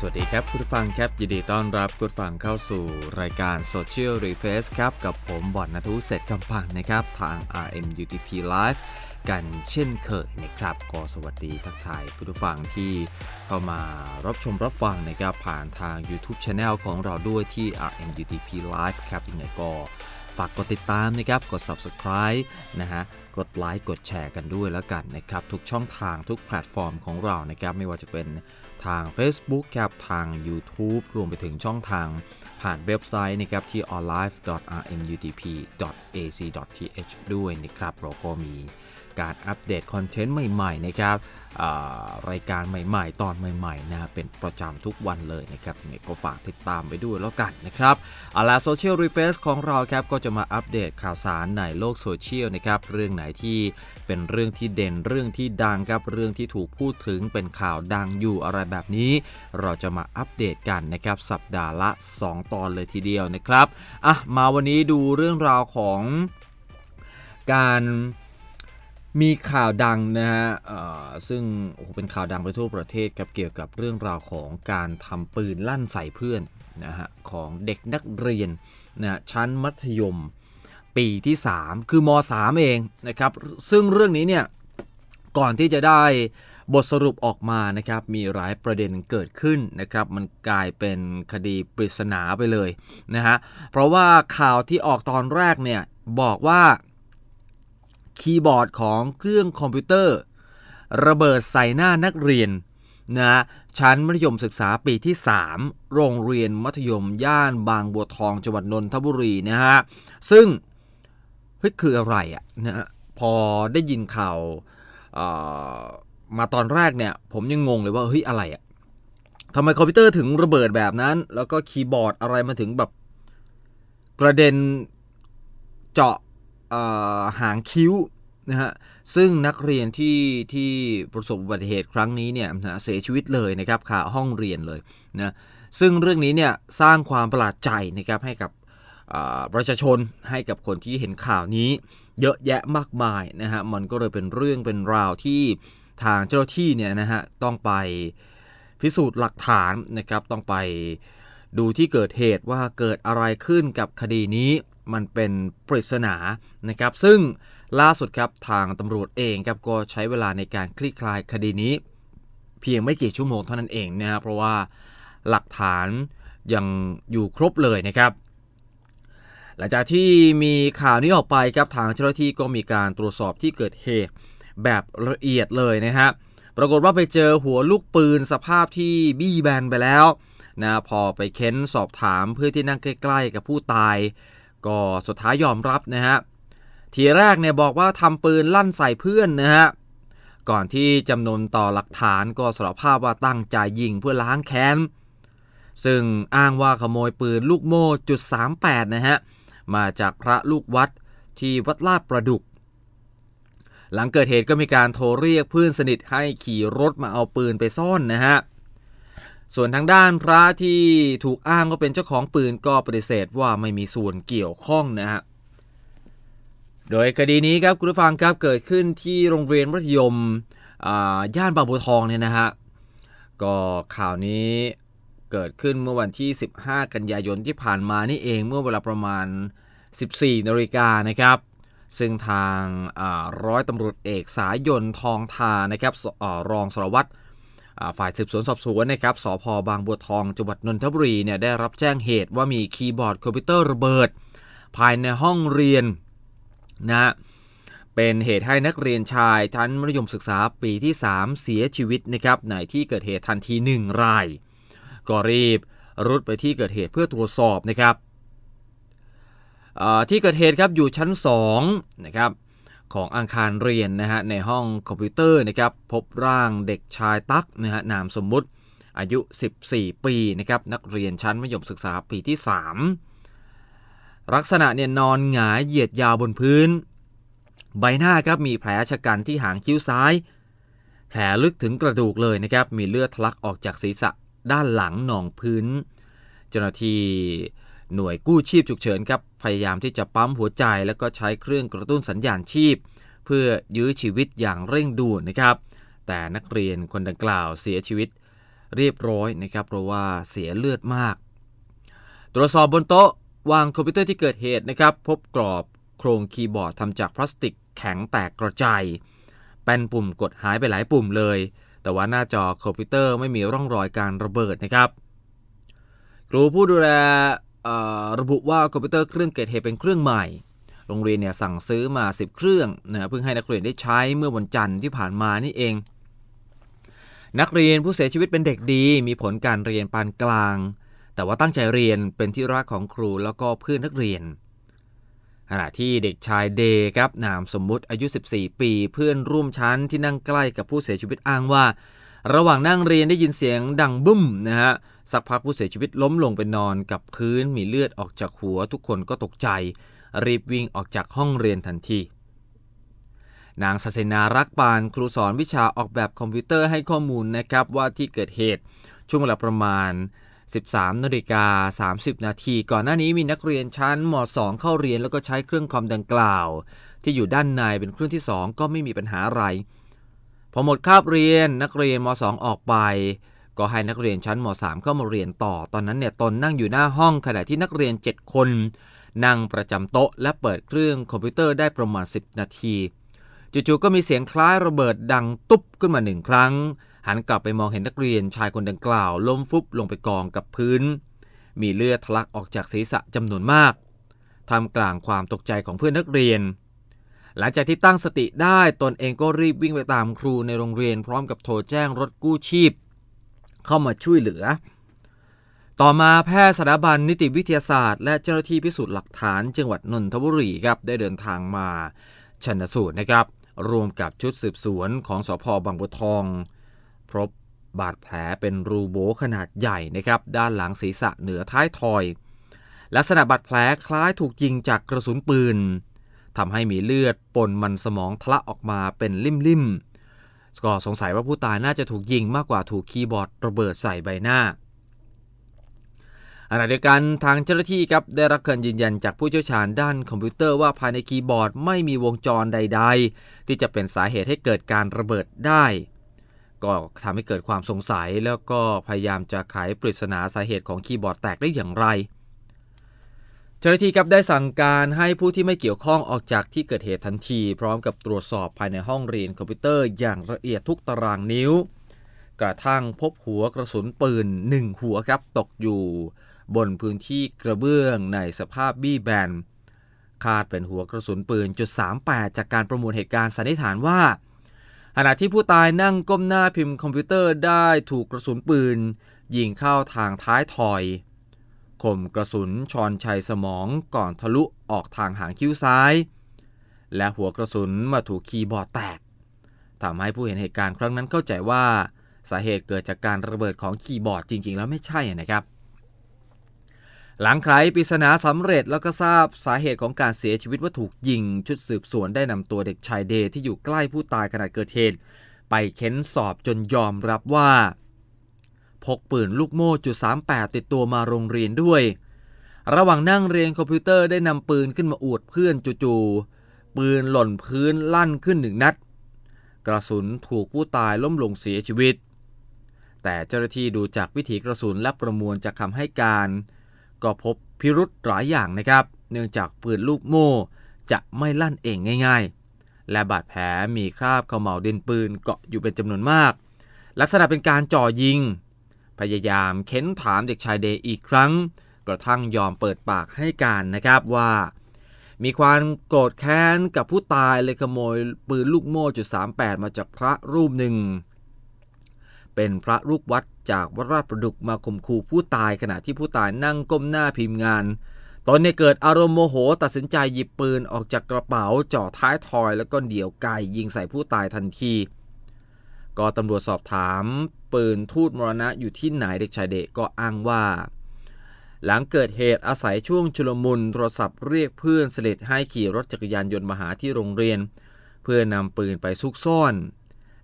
สวัสดีครับคุณผู้ฟังครับยินดีต้อนรับคุณฟังเข้าสู่รายการ Social Reface ครับ กับผมบอดนทุเศรษฐ์กำพังนะครับ ทาง RMUTP Live กันเช่นเคยนะครับก็สวัสดีทักทายคุณผู้ฟังที่เข้ามารับชมรับฟังนะครับ ผ่านทาง YouTube Channel ของเราด้วยที่ RMUTP Live ครับยังไงก็ฝากกดติดตามนะครับ กด Subscribe นะฮะ กดไลค์กดแชร์กันด้วยแล้วกันนะครับ ทุกช่องทางทุกแพลตฟอร์มของเรานะครับ ไม่ว่าจะเป็นทาง Facebook ครับทาง YouTube รวมไปถึงช่องทางผ่านเว็บไซต์นะครับที่ onlive.rmutp.ac.th ด้วยนะครับเราก็มี การอัปเดตคอนเทนต์ใหม่ๆนะครับรายการใหม่ๆ ตอนใหม่ๆนะเป็นประจำทุกวันเลยนะครับยังไงก็ฝากติดตามไปด้วยแล้วกันนะครับเอาละโซเชียลรีเฟซของเราครับก็จะมาอัปเดตข่าวสารในโลกโซเชียลนะครับเรื่องไหนที่เป็นเรื่องที่เด่นเรื่องที่ดังครับเรื่องที่ถูกพูดถึงเป็นข่าวดังอยู่อะไรแบบนี้ เราจะมาอัปเดตกันนะครับสัปดาห์ละ 2 ตอนเลยทีเดียวนะครับอะมาวันนี้ดูเรื่องราวของการ มีข่าวดังนะฮะซึ่งโอ้โหเป็นข่าวดังไปทั่วประเทศครับเกี่ยวกับเรื่องราวของการทำปืนลั่นใส่เพื่อนนะฮะของเด็กนักเรียนนะชั้นมัธยมปีที่ 3 คือม 3 เองนะครับ ซึ่งเรื่องนี้เนี่ยก่อนที่จะได้บทสรุปออกมานะครับ มีหลายประเด็นเกิดขึ้นนะครับ มันกลายเป็นคดีปริศนาไปเลยนะฮะ เพราะว่าข่าวที่ออกตอนแรกเนี่ยบอกว่า คีย์บอร์ดของเครื่องคอมพิวเตอร์ ระเบิดใส่หน้านักเรียนนะชั้นมัธยมศึกษาปีที่ 3 โรงเรียนมัธยมย่านบางบัวทองจังหวัดนนทบุรีนะฮะ ซึ่งเฮ้ยคืออะไรอะนะฮะพอได้ยินข่าวมาตอนแรกเนี่ย ผมยังงงเลยว่าเฮ้ยอะไรอะทำไมคอมพิวเตอร์ถึงระเบิดแบบนั้น แล้วก็คีย์บอร์ดอะไรมาถึงแบบกระเด็นเจาะ หางคิ้วนะฮะซึ่งนักเรียนที่ที่ประสบอุบัติเหตุครั้งนี้เนี่ยเสียชีวิตเลยนะครับคาห้องเรียนเลยนะซึ่งเรื่องนี้เนี่ยสร้างความประหลาดใจนะครับให้กับประชาชนให้กับคนที่เห็นข่าวนี้เยอะแยะมากมายนะฮะมันก็เลยเป็นเรื่องเป็นราวที่ทางเจ้าหน้าที่เนี่ยนะฮะต้องไปพิสูจน์หลักฐานนะครับต้องไปดูที่เกิดเหตุว่าเกิดอะไรขึ้นกับคดีนี้ มันเป็นปริศนานะครับ ซึ่งล่าสุดครับทางตำรวจเองครับก็ใช้เวลาในการคลี่คลายคดีนี้ เพียงไม่กี่ชั่วโมงเท่านั้นเองนะครับเพราะว่าหลักฐานยังอยู่ครบเลยนะครับ หลังจากที่มีข่าวนี้ออกไปครับทางเจ้าหน้าที่ก็มีการตรวจสอบที่เกิดเหตุแบบละเอียดเลยนะฮะปรากฏว่าไปเจอหัวลูกปืนสภาพที่บี้แบนไปแล้วนะพอไปเค้นสอบถามเพื่อที่นั่งใกล้ ๆ กับผู้ตาย ก็สุดท้ายยอมรับนะฮะทีแรกเนี่ยบอกว่าทำปืนลั่นใส่เพื่อนนะฮะก่อนที่จำนวนต่อหลักฐานก็สารภาพว่าตั้งใจยิงเพื่อล้างแค้น ซึ่งอ้างว่าขโมยปืนลูกโม่จุด38นะฮะมาจากพระลูกวัดที่วัดลาดประดุก หลังเกิดเหตุก็มีการโทรเรียกเพื่อนสนิทให้ขี่รถมาเอาปืนไปซ่อนนะฮะ ส่วนทางด้านพระที่ถูกอ้างว่าเป็นเจ้าของปืนก็ปฏิเสธว่าไม่มีส่วนเกี่ยวข้องนะฮะ โดยคดีนี้ครับคุณผู้ฟังครับเกิดขึ้นที่โรงเรียนมัธยมอ่าย่านบางบัวทองเนี่ยนะฮะ ก็ข่าวนี้เกิดขึ้นเมื่อวันที่ 15 กันยายนที่ผ่านมานี่เองเมื่อเวลาประมาณ 14นาฬิกานะครับ ซึ่งทางร้อยตำรวจเอกสายยนทองทานะครับอรองสารวัตร ฝ่ายสืบสวนสอบสวนนะครับสพบางบัวทองจังหวัดนนทบุรีเนี่ยได้รับแจ้งเหตุว่ามีคีย์บอร์ดคอมพิวเตอร์ระเบิด ภายในห้องเรียนนะฮะเป็นเหตุให้นักเรียนชายชั้นมัธยมศึกษาปีที่ 3 เสียชีวิตนะครับในที่เกิดเหตุทันที 1 ราย ก็รีบรุดไปที่เกิดเหตุเพื่อตรวจสอบนะครับที่เกิดเหตุครับอยู่ชั้น2นะครับ ของอาคารเรียนนะฮะในห้องคอมพิวเตอร์นะครับพบร่างเด็กชายตั๊กนะฮะนามสมมุติอายุ 14 ปีนะครับนักเรียนชั้นมัธยมศึกษาปีที่ 3 ลักษณะเนี่ยนอนหงายเหยียดยาวบนพื้น ใบหน้าครับมีแผลชะกันที่หางคิ้วซ้าย แผลลึกถึงกระดูกเลยนะครับมีเลือดทะลักออกจากศีรษะด้านหลังหนองพื้น เจ้าหน้าที่ หน่วยกู้ชีพฉุกเฉินครับพยายามที่จะปั๊มหัวใจ แล้วก็ใช้เครื่องกระตุ้นสัญญาณชีพ เพื่อยื้อชีวิตอย่างเร่งด่วนนะครับ แต่นักเรียนคนดังกล่าวเสียชีวิตเรียบร้อยนะครับ เพราะว่าเสียเลือดมาก ตรวจสอบบนโต๊ะวางคอมพิวเตอร์ที่เกิดเหตุนะครับ พบกรอบโครงคีย์บอร์ดทำจากพลาสติกแข็งแตกกระจายแป้นปุ่มกดหายไปหลายปุ่มเลย แต่ว่าหน้าจอคอมพิวเตอร์ไม่มีร่องรอยการระเบิดนะครับ ครูผู้ดูแล ระบุว่าคอมพิวเตอร์เครื่องเกิดเหตุเป็นเครื่องใหม่ โรงเรียนเนี่ยสั่งซื้อมา 10 เครื่องนะเพิ่งให้นักเรียนได้ใช้เมื่อวันจันทร์ที่ผ่านมานี่เอง นักเรียนผู้เสียชีวิตเป็นเด็กดี มีผลการเรียนปานกลาง แต่ว่าตั้งใจเรียนเป็นที่รักของครูแล้วก็เพื่อนนักเรียนขณะที่เด็กชายเดย์ครับนามสมมุติอายุ 14 ปี เพื่อนร่วมชั้นที่นั่งใกล้กับผู้เสียชีวิตอ้างว่า ระหว่างนั่งเรียนได้ยินเสียงดังบึ้มนะฮะ สักพักผู้เสียชีวิตล้มลงไปนอนกับพื้นมีเลือดออกจากหัวทุกคนก็ตกใจ รีบวิ่งออกจากห้องเรียนทันที นางศาสนารักปานครูสอนวิชาออกแบบคอมพิวเตอร์ให้ข้อมูลนะครับว่าที่เกิดเหตุช่วงเวลาประมาณ 13นาฬิกา30 นาทีก่อนหน้านี้มีนักเรียนชั้นม .2 เข้าเรียนแล้วก็ใช้เครื่องคอมดังกล่าว ที่อยู่ด้านในเป็นเครื่องที่ 2 ก็ไม่มีปัญหาอะไรพอหมดคาบเรียนนักเรียนม .2 ออกไป ก็ให้นักเรียนชั้นม .3 เข้ามาเรียนต่อ ตอนนั้นเนี่ยตนนั่งอยู่หน้าห้องขณะที่นักเรียน 7 คน นั่งประจำโต๊ะและเปิดเครื่องคอมพิวเตอร์ได้ประมาณ 10 นาที จู่ๆก็มีเสียงคล้ายระเบิดดังตุ๊บขึ้นมาหนึ่งครั้ง หันกลับไปมองเห็นนักเรียนชายคนดังกล่าว ล้มฟุบลงไปกองกับพื้น มีเลือดทะลักออกจากศีรษะจำนวนมากทำกลางความตกใจของเพื่อนนักเรียนหลังจากที่ตั้งสติได้ตนเองก็รีบวิ่งไปตามครูในโรงเรียนพร้อมกับโทรแจ้งรถกู้ชีพ เข้ามาช่วยเหลือ ต่อมาแพทย์สถาบันนิติวิทยาศาสตร์ และเจ้าหน้าที่พิสูจน์หลักฐานจังหวัดนนทบุรีครับได้เดินทางมาชันสูตรนะครับ รวมกับชุดสืบสวนของสพบางบัวทองพบบาดแผลเป็นรูโบขนาดใหญ่นะครับด้านหลังศีรษะเหนือท้ายทอย ลักษณะบาดแผลคล้ายถูกยิงจากกระสุนปืนทำให้มีเลือดปนมันสมองทะลักออกมาเป็นลิ่มๆ ก็สงสัยว่าผู้ตายน่าจะถูกยิงมากกว่าถูกคีย์บอร์ดระเบิดใส่ใบหน้าขณะเดียวกันทางเจ้าหน้าที่ครับได้รับการยืนยันจากผู้เชี่ยวชาญด้านคอมพิวเตอร์ว่าภายในคีย์บอร์ดไม่มีวงจรใด ๆ ที่จะเป็นสาเหตุให้เกิดการระเบิดได้ ก็ทำให้เกิดความสงสัยแล้วก็พยายามจะไขปริศนาสาเหตุของคีย์บอร์ดแตกได้อย่างไร เจ้าหน้าที่ครับได้สั่งการให้ผู้ที่ไม่เกี่ยวข้องออกจากที่เกิดเหตุทันที พร้อมกับตรวจสอบภายในห้องเรียนคอมพิวเตอร์อย่างละเอียดทุกตารางนิ้ว กระทั่งพบหัวกระสุนปืนหนึ่งหัวครับตกอยู่ บนพื้นที่กระเบื้องในสภาพบี้แบนคาดเป็นหัวกระสุนปืนจุด38จากการประมวลเหตุการณ์สันนิษฐานว่าขณะที่ผู้ตายนั่งก้มหน้าพิมพ์คอมพิวเตอร์ได้ถูกกระสุนปืน ยิงเข้าทางท้ายทอย คมกระสุนชอนชัยสมองก่อนทะลุออกทางหางคิ้วซ้าย และหัวกระสุนมาถูกคีย์บอร์ดแตกทำให้ผู้เห็นเหตุการณ์ครั้งนั้นเข้าใจว่า สาเหตุเกิดจากการระเบิดของคีย์บอร์ดจริง ๆ แล้วไม่ใช่นะครับ หลังไขปริศนาสำเร็จแล้วก็ทราบสาเหตุของการเสียชีวิตว่าถูกยิง ชุดสืบสวนได้นำตัวเด็กชายเดที่อยู่ใกล้ผู้ตายขณะเกิดเหตุไปเค้นสอบจนยอมรับว่า พกปืนลูกโม่จุด38 ติดตัวมาโรงเรียนด้วย ระหว่างนั่งเรียนคอมพิวเตอร์ได้นำปืนขึ้นมาอวดเพื่อนจู่ๆปืนหล่นพื้นลั่นขึ้นหนึ่งนัด กระสุนถูกผู้ตายล้มลงเสียชีวิต แต่เจ้าหน้าที่ดูจากวิถีกระสุนและประมวลจากคำให้การ ก็พบพิรุธหลายอย่างนะครับ เนื่องจากปืนลูกโม่จะไม่ลั่นเองง่าย ๆ และบาดแผลมีคราบเขม่าวดินปืนเกาะอยู่เป็นจำนวนมาก ลักษณะเป็นการจ่อยิง พยายามเค้นถามเด็กชายเดย์อีกครั้ง กระทั่งยอมเปิดปากให้การนะครับว่า มีความโกรธแค้นกับผู้ตายเลยขโมยปืนลูกโม่จุด38 มาจากพระรูปหนึ่ง เป็นพระลูกวัดจากวัดราชประดุกมาข่มขู่ผู้ตายขณะที่ผู้ตายนั่งก้มหน้าพิมพ์งานตอนนี้เกิดอารมณ์โมโหตัดสินใจหยิบปืนออกจากกระเป๋าจ่อท้ายทอยแล้วก็เดี่ยวไกยิงใส่ผู้ตายทันที ก็ตำรวจสอบถาม ปืนทูตมรณะอยู่ที่ไหนเด็กชายเดะก็อ้างว่า หลังเกิดเหตุอาศัยช่วงชุลมุนโทรศัพท์เรียกเพื่อนสนิทให้ขี่รถจักรยานยนต์มาหาที่โรงเรียน เพื่อนำปืนไปซุกซ่อน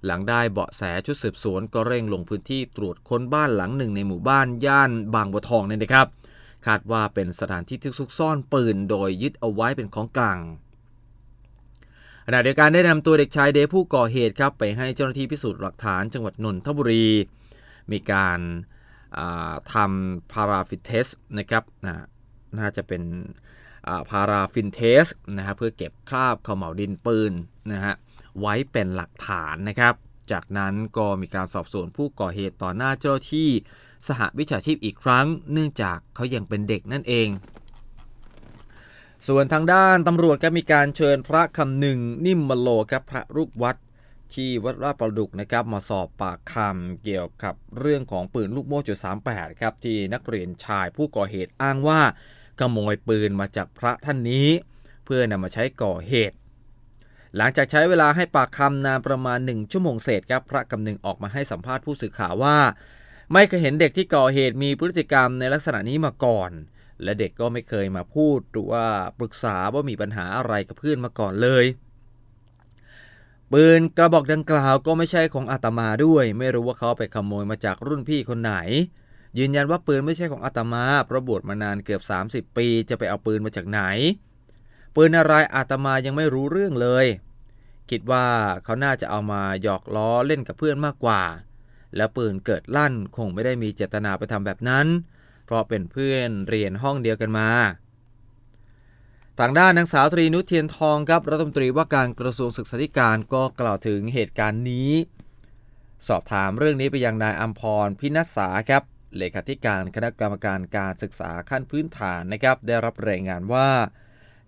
หลังได้เบาะแสชุดสืบสวนก็เร่งลงพื้นที่ตรวจค้นบ้านหลังหนึ่งในหมู่บ้านย่านบางบัวทองเนี่ยนะครับ คาดว่าเป็นสถานที่ที่ซุกซ่อนปืนโดยยึดเอาไว้เป็นของกลาง ขณะเดียวกันได้นำตัวเด็กชายเดผู้ก่อเหตุครับไปให้เจ้าหน้าที่พิสูจน์หลักฐานจังหวัดนนทบุรี มีการาทำพาราฟินเทสนะครับน,น่าจะเป็นพาราฟินเทสนะฮะเพื่อเก็บคราบเขม่าวดินปืนนะฮะไว้เป็นหลักฐานนะครับ จากนั้นก็มีการสอบสวนผู้ก่อเหตุต่อหน้าเจ้าหน้าที่สหวิชาชีพอีกครั้ง เนื่องจากเขายังเป็นเด็กนั่นเอง ส่วนทางด้านตำรวจก็มีการเชิญพระคำหนึ่งนิ่มมโลครับพระลูกวัดที่วัดราชประดุกนะครับมาสอบปากคำเกี่ยวกับเรื่องของปืนลูกโม่จุด38ครับที่นักเรียนชายผู้ก่อเหตุอ้างว่าขโมยปืนมาจากพระท่านนี้ เพื่อนำมาใช้ก่อเหตุ หลังจากใช้เวลาให้ปากคำนานประมาณ 1 ชั่วโมงเศษครับพระคำหนึ่งออกมาให้สัมภาษณ์ผู้สื่อข่าวว่า ไม่เคยเห็นเด็กที่ก่อเหตุมีพฤติกรรมในลักษณะนี้มาก่อน และเด็กก็ไม่เคยมาพูดหรือว่าปรึกษาว่ามีปัญหาอะไรกับเพื่อนมาก่อนเลยปืนกระบอกดังกล่าวก็ไม่ใช่ของอาตมาด้วย ไม่รู้ว่าเขาไปขโมยมาจากรุ่นพี่คนไหน ยืนยันว่าปืนไม่ใช่ของอาตมาเพราะบวชมานานเกือบ 30 ปี จะไปเอาปืนมาจากไหน ปืนอะไรอาตมายังไม่รู้เรื่องเลย คิดว่าเขาน่าจะเอามาหยอกล้อเล่นกับเพื่อนมากกว่า แล้วปืนเกิดลั่นคงไม่ได้มีเจตนาไปทำแบบนั้น เพราะเป็นเพื่อนเรียนห้องเดียวกันมา ทางด้านนางสาวตรีนุชเทียนทองครับรัฐมนตรีว่าการกระทรวงศึกษาธิการก็กล่าวถึงเหตุการณ์นี้ สอบถามเรื่องนี้ไปยังนายอัมพรพินัสสาครับเลขาธิการคณะกรรมการการศึกษาขั้นพื้นฐานนะครับได้รับรายงานว่า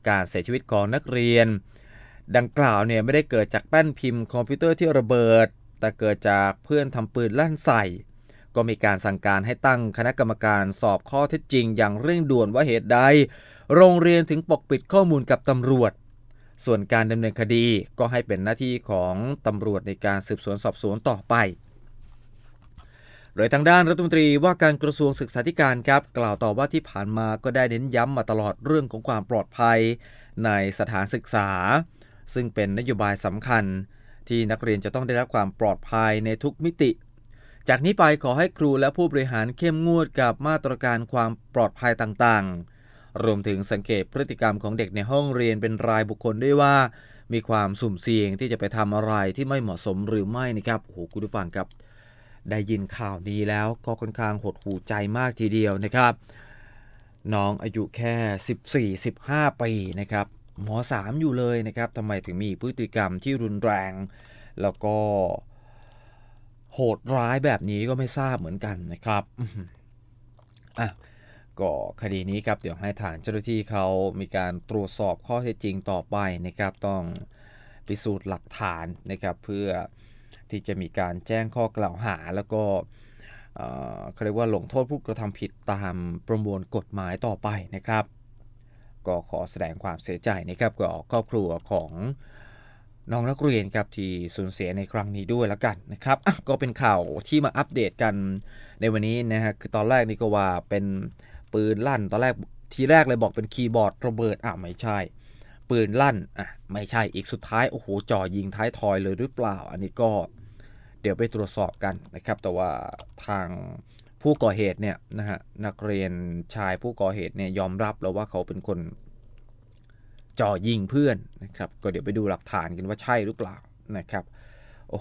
การเสียชีวิตของนักเรียน ดังกล่าวเนี่ยไม่ได้เกิดจากแป้นพิมพ์คอมพิวเตอร์ที่ระเบิด แต่เกิดจากเพื่อนทำปืนลั่นใส่ ก็มีการสั่งการให้ตั้งคณะกรรมการสอบข้อเท็จจริงอย่างเร่งด่วนว่าเหตุใด โรงเรียนถึงปกปิดข้อมูลกับตำรวจ ส่วนการดำเนินคดีก็ให้เป็นหน้าที่ของตำรวจในการสืบสวนสอบสวนต่อไปโดยทางด้านรัฐมนตรีว่าการกระทรวงศึกษาธิการครับ กล่าวต่อว่าที่ผ่านมาก็ได้เน้นย้ำมาตลอดเรื่องของความปลอดภัยในสถานศึกษา ซึ่งเป็นนโยบายสำคัญ ที่นักเรียนจะต้องได้รับความปลอดภัยในทุกมิติ จากนี้ไปขอให้ครูและผู้บริหารเข้มงวดกับมาตรการความปลอดภัยต่างๆ รวมถึงสังเกตพฤติกรรมของเด็กในห้องเรียนเป็นรายบุคคลด้วยว่า มีความสุ่มเสี่ยงที่จะไปทำอะไรที่ไม่เหมาะสมหรือไม่นะครับโอ้โหคุณผู้ฟังครับ ได้ยินข่าวนี้แล้วก็ค่อนข้างหดหูใจมากทีเดียวนะครับ น้องอายุแค่ 14-15 ปีนะครับม .3 อยู่เลยนะครับทำไมถึงมีพฤติกรรมที่รุนแรง แล้วก็ โหดร้ายแบบนี้ก็ไม่ทราบเหมือนกันนะครับอะก็คดีนี้ครับ เดี๋ยวให้ทางเจ้าหน้าที่เขามีการตรวจสอบข้อเท็จจริงต่อไปนะครับ ต้องพิสูจน์หลักฐานนะครับเพื่อที่จะมีการแจ้งข้อกล่าวหาแล้วก็เขาเรียกว่าลงโทษผู้กระทำผิดตามประมวลกฎหมายต่อไปนะครับ ก็ขอแสดงความเสียใจนะครับกับครอบครัวของ น้องนักเรียนครับที่สูญเสียในครั้งนี้ด้วยแล้วกันนะครับก็เป็นข่าวที่มาอัปเดตกันในวันนี้นะฮะคือตอนแรกนี่ก็ว่าเป็นปืนลั่น ตอนแรกทีแรกเลยบอกเป็นคีย์บอร์ดระเบิดอะไม่ใช่ ปืนลั่นอะไม่ใช่อีกสุดท้ายโอ้โหจ่อยิงท้ายทอยเลยหรือเปล่า อันนี้ก็เดี๋ยวไปตรวจสอบกันนะครับ แต่ว่าทางผู้ก่อเหตุเนี่ยนะฮะนักเรียนชายผู้ก่อเหตุเนี่ยยอมรับแล้วว่าเขาเป็นคน จ่อยิงเพื่อนนะครับ ก็เดี๋ยวไปดูหลักฐานกันว่าใช่หรือเปล่านะครับ โอ้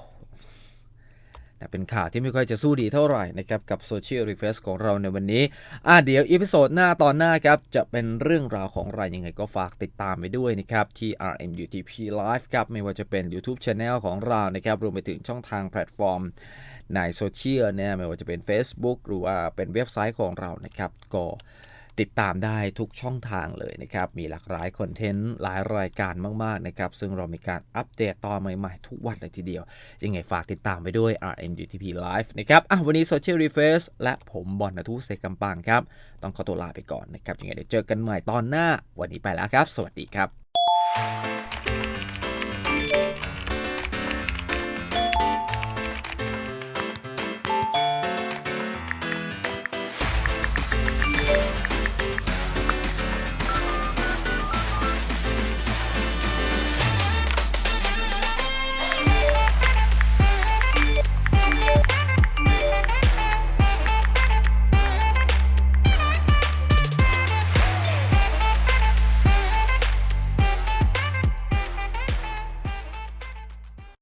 แต่เป็นข่าวที่ไม่ค่อยจะสู้ดีเท่าไหร่นะครับ กับโซเชียลรีเฟรชของเราในวันนี้ อ่าเดี๋ยวอีพิโซดหน้าตอนหน้าครับ จะเป็นเรื่องราวของอะไรยังไงก็ฝากติดตามไปด้วยนะครับ ที่ RMUTP Live ครับ ไม่ว่าจะเป็น YouTube Channel ของเรานะครับ รวมไปถึงช่องทางแพลตฟอร์มในโซเชียลเนี่ยไม่ว่าจะเป็น Facebook หรือว่าเป็นเว็บไซต์ของเรานะครับก็ ติดตามได้ทุกช่องทางเลยนะครับ มีหลากหลายคอนเทนต์หลายรายการมากๆนะครับ ซึ่งเรามีการอัปเดตตอนใหม่ๆ ทุกวันเลยทีเดียว ยังไงฝากติดตามไปด้วย RMUTP Live นะครับอะวันนี้ Social Refresh และผมบอลนทุเสกำปังครับ ต้องขอตัวลาไปก่อนนะครับ ยังไงเดี๋ยวเจอกันใหม่ตอนหน้า วันนี้ไปแล้วครับ สวัสดีครับ